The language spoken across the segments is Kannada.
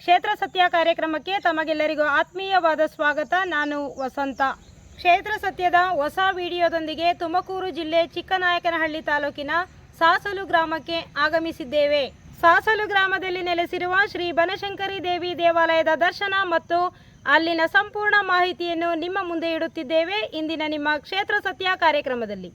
ಕ್ಷೇತ್ರ ಸತ್ಯ ಕಾರ್ಯಕ್ರಮಕ್ಕೆ ತಮಗೆಲ್ಲರಿಗೂ ಆತ್ಮೀಯವಾದ ಸ್ವಾಗತ. ನಾನು ವಸಂತ. ಕ್ಷೇತ್ರ ಸತ್ಯದ ಹೊಸ ವಿಡಿಯೋದೊಂದಿಗೆ ತುಮಕೂರು ಜಿಲ್ಲೆ ಚಿಕ್ಕನಾಯಕನಹಳ್ಳಿ ತಾಲೂಕಿನ ಸಾಸಲು ಗ್ರಾಮಕ್ಕೆ ಆಗಮಿಸಿದ್ದೇವೆ. ಸಾಸಲು ಗ್ರಾಮದಲ್ಲಿ ನೆಲೆಸಿರುವ ಶ್ರೀ ಬನಶಂಕರಿ ದೇವಿ ದೇವಾಲಯದ ದರ್ಶನ ಮತ್ತು ಅಲ್ಲಿನ ಸಂಪೂರ್ಣ ಮಾಹಿತಿಯನ್ನು ನಿಮ್ಮ ಮುಂದೆ ಇಡುತ್ತಿದ್ದೇವೆ. ಇಂದಿನ ನಿಮ್ಮ ಕ್ಷೇತ್ರ ಸತ್ಯ ಕಾರ್ಯಕ್ರಮದಲ್ಲಿ.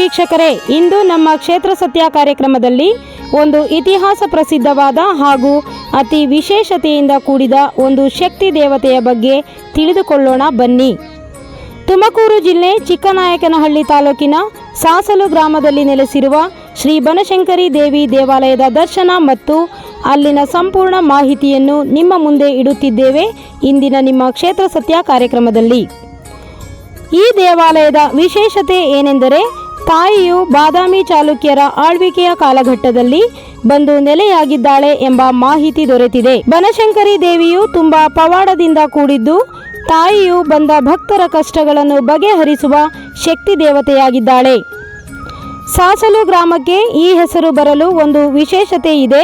ವೀಕ್ಷಕರೇ, ಇಂದು ನಮ್ಮ ಕ್ಷೇತ್ರ ಸತ್ಯ ಕಾರ್ಯಕ್ರಮದಲ್ಲಿ ಒಂದು ಇತಿಹಾಸ ಪ್ರಸಿದ್ಧವಾದ ಹಾಗೂ ಅತಿ ವಿಶೇಷತೆಯಿಂದ ಕೂಡಿದ ಒಂದು ಶಕ್ತಿ ದೇವತೆಯ ಬಗ್ಗೆ ತಿಳಿದುಕೊಳ್ಳೋಣ ಬನ್ನಿ. ತುಮಕೂರು ಜಿಲ್ಲೆ ಚಿಕ್ಕನಾಯಕನಹಳ್ಳಿ ತಾಲೂಕಿನ ಸಾಸಲು ಗ್ರಾಮದಲ್ಲಿ ನೆಲೆಸಿರುವ ಶ್ರೀ ಬನಶಂಕರಿ ದೇವಿ ದೇವಾಲಯದ ದರ್ಶನ ಮತ್ತು ಅಲ್ಲಿನ ಸಂಪೂರ್ಣ ಮಾಹಿತಿಯನ್ನು ನಿಮ್ಮ ಮುಂದೆ ಇಡುತ್ತಿದ್ದೇವೆ ಇಂದಿನ ನಿಮ್ಮ ಕ್ಷೇತ್ರ ಸತ್ಯ ಕಾರ್ಯಕ್ರಮದಲ್ಲಿ. ಈ ದೇವಾಲಯದ ವಿಶೇಷತೆ ಏನೆಂದರೆ ತಾಯಿಯು ಬಾದಾಮಿ ಚಾಲುಕ್ಯರ ಆಳ್ವಿಕೆಯ ಕಾಲಘಟ್ಟದಲ್ಲಿ ಬಂದು ನೆಲೆಯಾಗಿದ್ದಾಳೆ ಎಂಬ ಮಾಹಿತಿ ದೊರೆತಿದೆ. ಬನಶಂಕರಿ ದೇವಿಯು ತುಂಬಾ ಪವಾಡದಿಂದ ಕೂಡಿದ್ದು, ತಾಯಿಯು ಬಂದ ಭಕ್ತರ ಕಷ್ಟಗಳನ್ನು ಬಗೆಹರಿಸುವ ಶಕ್ತಿ ದೇವತೆಯಾಗಿದ್ದಾಳೆ. ಸಾಸಲು ಗ್ರಾಮಕ್ಕೆ ಈ ಹೆಸರು ಬರಲು ಒಂದು ವಿಶೇಷತೆ ಇದೆ.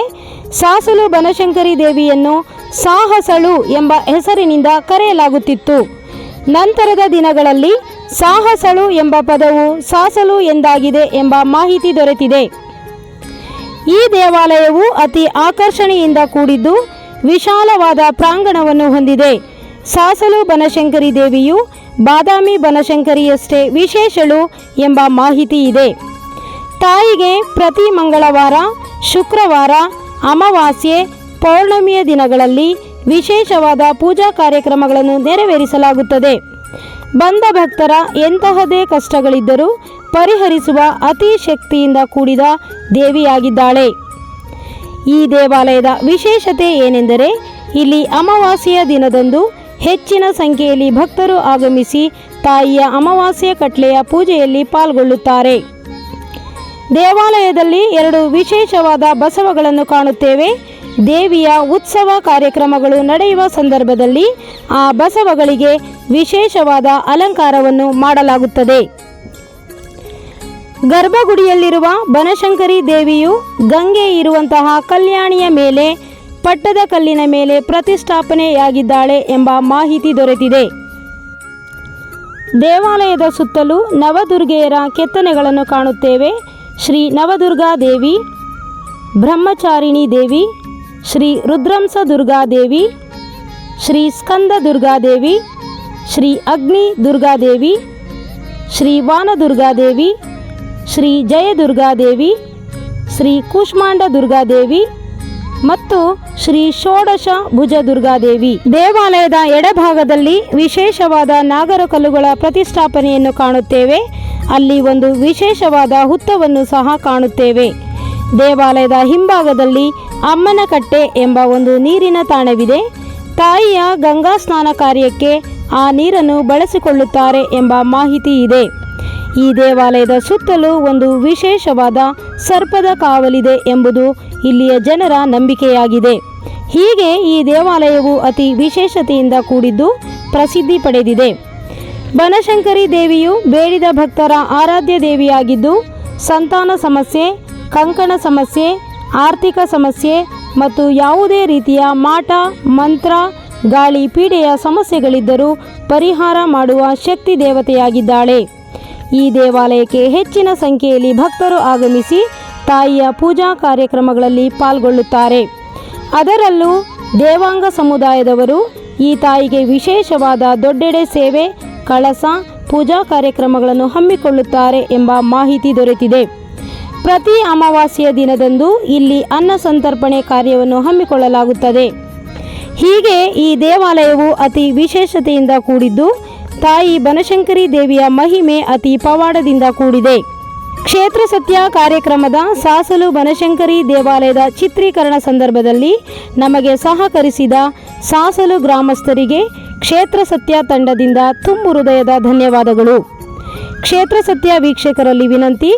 ಸಾಸಲು ಬನಶಂಕರಿ ದೇವಿಯನ್ನು ಸಾಹಸಳು ಎಂಬ ಹೆಸರಿನಿಂದ ಕರೆಯಲಾಗುತ್ತಿತ್ತು. ನಂತರದ ದಿನಗಳಲ್ಲಿ ಸಾಹಸಳು ಎಂಬ ಪದವು ಸಾಸಲು ಎಂದಾಗಿದೆ ಎಂಬ ಮಾಹಿತಿ ದೊರೆತಿದೆ. ಈ ದೇವಾಲಯವು ಅತಿ ಆಕರ್ಷಣೆಯಿಂದ ಕೂಡಿದ್ದು ವಿಶಾಲವಾದ ಪ್ರಾಂಗಣವನ್ನು ಹೊಂದಿದೆ. ಸಾಸಲು ಬನಶಂಕರಿ ದೇವಿಯು ಬಾದಾಮಿ ಬನಶಂಕರಿಯಷ್ಟೇ ವಿಶೇಷಳು ಎಂಬ ಮಾಹಿತಿ ಇದೆ. ತಾಯಿಗೆ ಪ್ರತಿ ಮಂಗಳವಾರ, ಶುಕ್ರವಾರ, ಅಮಾವಾಸ್ಯೆ, ಪೌರ್ಣಮಿಯ ದಿನಗಳಲ್ಲಿ ವಿಶೇಷವಾದ ಪೂಜಾ ಕಾರ್ಯಕ್ರಮಗಳನ್ನು ನೆರವೇರಿಸಲಾಗುತ್ತದೆ. ಬಂದ ಭಕ್ತರ ಎಂತಹದೇ ಕಷ್ಟಗಳಿದ್ದರೂ ಪರಿಹರಿಸುವ ಅತಿ ಶಕ್ತಿಯಿಂದ ಕೂಡಿದ ದೇವಿಯಾಗಿದ್ದಾಳೆ. ಈ ದೇವಾಲಯದ ವಿಶೇಷತೆ ಏನೆಂದರೆ, ಇಲ್ಲಿ ಅಮಾವಾಸ್ಯೆಯ ದಿನದಂದು ಹೆಚ್ಚಿನ ಸಂಖ್ಯೆಯಲ್ಲಿ ಭಕ್ತರು ಆಗಮಿಸಿ ತಾಯಿಯ ಅಮಾವಾಸ್ಯೆ ಕಟ್ಲೆಯ ಪೂಜೆಯಲ್ಲಿ ಪಾಲ್ಗೊಳ್ಳುತ್ತಾರೆ. ದೇವಾಲಯದಲ್ಲಿ ಎರಡು ವಿಶೇಷವಾದ ಬಸವಗಳನ್ನು ಕಾಣುತ್ತೇವೆ. ದೇವಿಯ ಉತ್ಸವ ಕಾರ್ಯಕ್ರಮಗಳು ನಡೆಯುವ ಸಂದರ್ಭದಲ್ಲಿ ಆ ಬಸವಗಳಿಗೆ ವಿಶೇಷವಾದ ಅಲಂಕಾರವನ್ನು ಮಾಡಲಾಗುತ್ತದೆ. ಗರ್ಭಗುಡಿಯಲ್ಲಿರುವ ಬನಶಂಕರಿ ದೇವಿಯು ಗಂಗೆ ಇರುವಂತಹ ಕಲ್ಯಾಣಿಯ ಮೇಲೆ, ಪಟ್ಟದ ಕಲ್ಲಿನ ಮೇಲೆ ಪ್ರತಿಷ್ಠಾಪನೆಯಾಗಿದ್ದಾಳೆ ಎಂಬ ಮಾಹಿತಿ ದೊರೆತಿದೆ. ದೇವಾಲಯದ ಸುತ್ತಲೂ ನವದುರ್ಗೆಯರ ಕೆತ್ತನೆಗಳನ್ನು ಕಾಣುತ್ತೇವೆ. ಶ್ರೀ ನವದುರ್ಗಾ ದೇವಿ, ಬ್ರಹ್ಮಚಾರಿಣಿ ದೇವಿ ಶ್ರೀ ರುದ್ರಂಸ ದುರ್ಗಾದೇವಿ, ಶ್ರೀ ಸ್ಕಂದ ದುರ್ಗಾದೇವಿ, ಶ್ರೀ ಅಗ್ನಿ ದುರ್ಗಾದೇವಿ, ಶ್ರೀ ವಾನ ದುರ್ಗಾದೇವಿ, ಶ್ರೀ ಜಯ ದುರ್ಗಾದೇವಿ, ಶ್ರೀ ಕೂಷ್ಮಾಂಡ ದುರ್ಗಾದೇವಿ ಮತ್ತು ಶ್ರೀ ಷೋಡಶ ಭುಜ ದುರ್ಗಾದೇವಿ. ದೇವಾಲಯದ ಎಡಭಾಗದಲ್ಲಿ ವಿಶೇಷವಾದ ನಾಗರಕಲ್ಲುಗಳ ಪ್ರತಿಷ್ಠಾಪನೆಯನ್ನು ಕಾಣುತ್ತೇವೆ. ಅಲ್ಲಿ ಒಂದು ವಿಶೇಷವಾದ ಹುತ್ತವನ್ನು ಸಹ ಕಾಣುತ್ತೇವೆ. ದೇವಾಲಯದ ಹಿಂಭಾಗದಲ್ಲಿ ಅಮ್ಮನಕಟ್ಟೆ ಎಂಬ ಒಂದು ನೀರಿನ ತಾಣವಿದೆ. ತಾಯಿಯ ಗಂಗಾ ಸ್ನಾನ ಕಾರ್ಯಕ್ಕೆ ಆ ನೀರನ್ನು ಬಳಸಿಕೊಳ್ಳುತ್ತಾರೆ ಎಂಬ ಮಾಹಿತಿ ಇದೆ. ಈ ದೇವಾಲಯದ ಸುತ್ತಲೂ ಒಂದು ವಿಶೇಷವಾದ ಸರ್ಪದ ಕಾವಲಿದೆ ಎಂಬುದು ಇಲ್ಲಿಯ ಜನರ ನಂಬಿಕೆಯಾಗಿದೆ. ಹೀಗೆ ಈ ದೇವಾಲಯವು ಅತಿ ವಿಶೇಷತೆಯಿಂದ ಕೂಡಿದ್ದು ಪ್ರಸಿದ್ಧಿ ಪಡೆದಿದೆ. ಬನಶಂಕರಿ ದೇವಿಯು ಬೇಡಿದ ಭಕ್ತರ ಆರಾಧ್ಯ ದೇವಿಯಾಗಿದ್ದು, ಸಂತಾನ ಸಮಸ್ಯೆ ಕಂಕಣ ಸಮಸ್ಯೆ, ಆರ್ಥಿಕ ಸಮಸ್ಯೆ ಮತ್ತು ಯಾವುದೇ ರೀತಿಯ ಮಾಟ, ಮಂತ್ರ, ಗಾಳಿ ಪೀಡೆಯ ಸಮಸ್ಯೆಗಳಿದ್ದರೂ ಪರಿಹಾರ ಮಾಡುವ ಶಕ್ತಿ ದೇವತೆಯಾಗಿದ್ದಾಳೆ. ಈ ದೇವಾಲಯಕ್ಕೆ ಹೆಚ್ಚಿನ ಸಂಖ್ಯೆಯಲ್ಲಿ ಭಕ್ತರು ಆಗಮಿಸಿ ತಾಯಿಯ ಪೂಜಾ ಕಾರ್ಯಕ್ರಮಗಳಲ್ಲಿ ಪಾಲ್ಗೊಳ್ಳುತ್ತಾರೆ. ಅದರಲ್ಲೂ ದೇವಾಂಗ ಸಮುದಾಯದವರು ಈ ತಾಯಿಗೆ ವಿಶೇಷವಾದ ದೊಡ್ಡೆಡೆ ಸೇವೆ, ಕಳಸ, ಪೂಜಾ ಕಾರ್ಯಕ್ರಮಗಳನ್ನು ಹಮ್ಮಿಕೊಳ್ಳುತ್ತಾರೆ ಎಂಬ ಮಾಹಿತಿ ದೊರೆತಿದೆ. ಪ್ರತಿ ಅಮಾವಾಸ್ಯೆಯ ದಿನದಂದು ಇಲ್ಲಿ ಅನ್ನ ಸಂತರ್ಪಣೆ ಕಾರ್ಯವನ್ನು ಹಮ್ಮಿಕೊಳ್ಳಲಾಗುತ್ತದೆ. ಹೀಗೆ ಈ ದೇವಾಲಯವು ಅತಿ ವಿಶೇಷತೆಯಿಂದ ಕೂಡಿದ್ದು, ತಾಯಿ ಬನಶಂಕರಿ ದೇವಿಯ ಮಹಿಮೆ ಅತಿ ಪವಾಡದಿಂದ ಕೂಡಿದೆ. ಕ್ಷೇತ್ರ ಸತ್ಯ ಕಾರ್ಯಕ್ರಮದ ಸಾಸಲು ಬನಶಂಕರಿ ದೇವಾಲಯದ ಚಿತ್ರೀಕರಣ ಸಂದರ್ಭದಲ್ಲಿ ನಮಗೆ ಸಹಕರಿಸಿದ ಸಾಸಲು ಗ್ರಾಮಸ್ಥರಿಗೆ ಕ್ಷೇತ್ರ ಸತ್ಯ ತಂಡದಿಂದ ತುಂಬು ಹೃದಯದ ಧನ್ಯವಾದಗಳು. ಕ್ಷೇತ್ರ ಸತ್ಯ ವೀಕ್ಷಕರಲ್ಲಿ ವಿನಂತಿ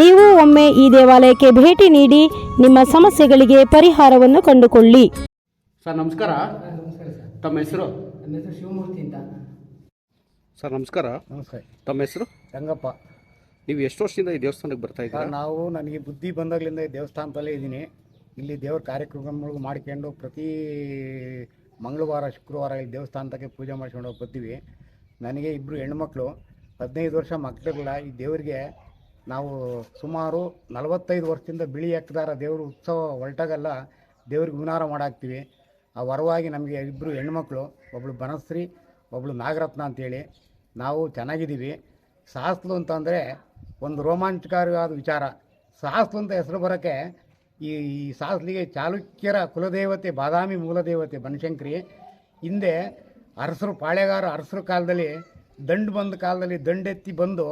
ನೀವು ಒಮ್ಮೆ ಈ ದೇವಾಲಯಕ್ಕೆ ಭೇಟಿ ನೀಡಿ ನಿಮ್ಮ ಸಮಸ್ಯೆಗಳಿಗೆ ಪರಿಹಾರವನ್ನು ಕಂಡುಕೊಳ್ಳಿ. ಸರ್ ನಮಸ್ಕಾರ. ತಮ್ಮ ಹೆಸರು? ನನ್ನ ಹೆಸರು ಶಿವಮೂರ್ತಿ ಅಂತ. ಸರ್ ನಮಸ್ಕಾರ. ನಮಸ್ಕಾರ. ತಮ್ಮ ಹೆಸರು? ರಂಗಪ್ಪ. ನೀವು ಎಷ್ಟು ವರ್ಷದಿಂದ ಈ ದೇವಸ್ಥಾನಕ್ಕೆ ಬರ್ತಾ ಇದ್ದೀರಾ? ನಾವು ನನಗೆ ಬುದ್ಧಿ ಬಂದಾಗಲಿಂದ ಈ ದೇವಸ್ಥಾನದಲ್ಲೇ ಇದ್ದೀನಿ. ಇಲ್ಲಿ ದೇವ್ರ ಕಾರ್ಯಕ್ರಮಗಳು ಮಾಡ್ಕೊಂಡು ಪ್ರತಿ ಮಂಗಳವಾರ ಶುಕ್ರವಾರ ಇಲ್ಲಿ ದೇವಸ್ಥಾನದಾಗೆ ಪೂಜೆ ಮಾಡ್ಕೊಂಡು ಹೋಗಿ ಬರ್ತೀವಿ ನನಗೆ ಇಬ್ಬರು ಹೆಣ್ಮಕ್ಳು. ಹದಿನೈದು ವರ್ಷ ಮಕ್ಕಳಿಲ್ಲ ಈ ದೇವರಿಗೆ ನಾವು ಸುಮಾರು ನಲವತ್ತೈದು ವರ್ಷದಿಂದ ಬಿಳಿ ಹಾಕ್ತಾರ ದೇವ್ರ ಉತ್ಸವ ಹೊರಟಾಗಲ್ಲ ದೇವ್ರಿಗೆ ವಿನಾರ ಮಾಡಾಕ್ತೀವಿ. ಆ ವರವಾಗಿ ನಮಗೆ ಇಬ್ಬರು ಹೆಣ್ಮಕ್ಳು ಒಬ್ಬಳು ಬನಶ್ರೀ ಒಬ್ಬಳು ನಾಗರತ್ನ ಅಂತೇಳಿ ನಾವು ಚೆನ್ನಾಗಿದ್ದೀವಿ. ಸಾಹಸಲು ಅಂತಂದರೆ ಒಂದು ರೋಮಾಂಚಕಾರಿಯಾದ ವಿಚಾರ. ಸಾಹಸ್ಲು ಅಂತ ಹೆಸರು ಬರೋಕ್ಕೆ ಈ ಈ ಸಾಹಸ್ಲಿಗೆ ಚಾಲುಕ್ಯರ ಕುಲದೇವತೆ ಬಾದಾಮಿ ಮೂಲದೇವತೆ ಬನಶಂಕರಿ. ಹಿಂದೆ ಅರಸರು ಪಾಳೆಗಾರ ಅರಸರು ಕಾಲದಲ್ಲಿ ದಂಡು ಬಂದ ಕಾಲದಲ್ಲಿ ದಂಡೆತ್ತಿ ಬಂದು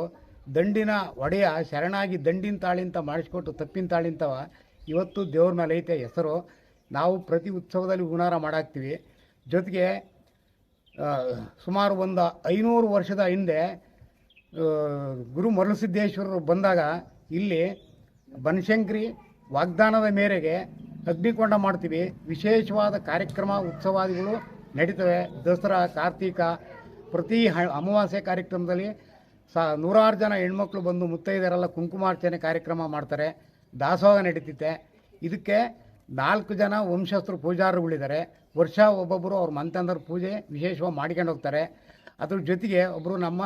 ದಂಡಿನ ಒಡೆಯ ಶರಣಾಗಿ ದಂಡಿನ ತಾಳಿ ಅಂತ ಮಾಡಿಸ್ಕೊಟ್ಟು ತಪ್ಪಿನ ತಾಳಿ ಅಂತವ ಇವತ್ತು ದೇವ್ರ ಮೇಲೆ ಐತೆ ಹೆಸರು. ನಾವು ಪ್ರತಿ ಉತ್ಸವದಲ್ಲಿ ಹೂನಾರ ಮಾಡಾಕ್ತೀವಿ. ಜೊತೆಗೆ ಸುಮಾರು ಒಂದು ಐನೂರು ವರ್ಷದ ಹಿಂದೆ ಗುರು ಮರುಸಿದ್ದೇಶ್ವರರು ಬಂದಾಗ ಇಲ್ಲಿ ಬನಶಂಕರಿ ವಾಗ್ದಾನದ ಮೇರೆಗೆ ಅಗ್ನಿಕೊಂಡ ಮಾಡ್ತೀವಿ. ವಿಶೇಷವಾದ ಕಾರ್ಯಕ್ರಮ, ಉತ್ಸವಾದಿಗಳು ನಡೀತವೆ. ದಸರಾ, ಕಾರ್ತೀಕ ಪ್ರತಿ ಹ- ಅಮಾವಾಸ್ಯೆ ಕಾರ್ಯಕ್ರಮದಲ್ಲಿ ಸ, ನೂರಾರು ಜನ ಹೆಣ್ಮಕ್ಳು ಬಂದು ಮುತ್ತೈದರೆಲ್ಲ ಕುಂಕುಮಾರ್ಚನೆ ಕಾರ್ಯಕ್ರಮ ಮಾಡ್ತಾರೆ. ದಾಸೋಹ ನಡೀತಿತ್ತೆ. ಇದಕ್ಕೆ ನಾಲ್ಕು ಜನ ವಂಶಸ್ಥರು ಪೂಜಾರರುಗಳಿದ್ದಾರೆ. ವರ್ಷ ಒಬ್ಬೊಬ್ಬರು ಅವ್ರ ಮಂತಂದ್ರ ಪೂಜೆ ವಿಶೇಷವಾಗಿ ಮಾಡ್ಕೊಂಡು ಹೋಗ್ತಾರೆ. ಅದ್ರ ಜೊತೆಗೆ ಒಬ್ಬರು ನಮ್ಮ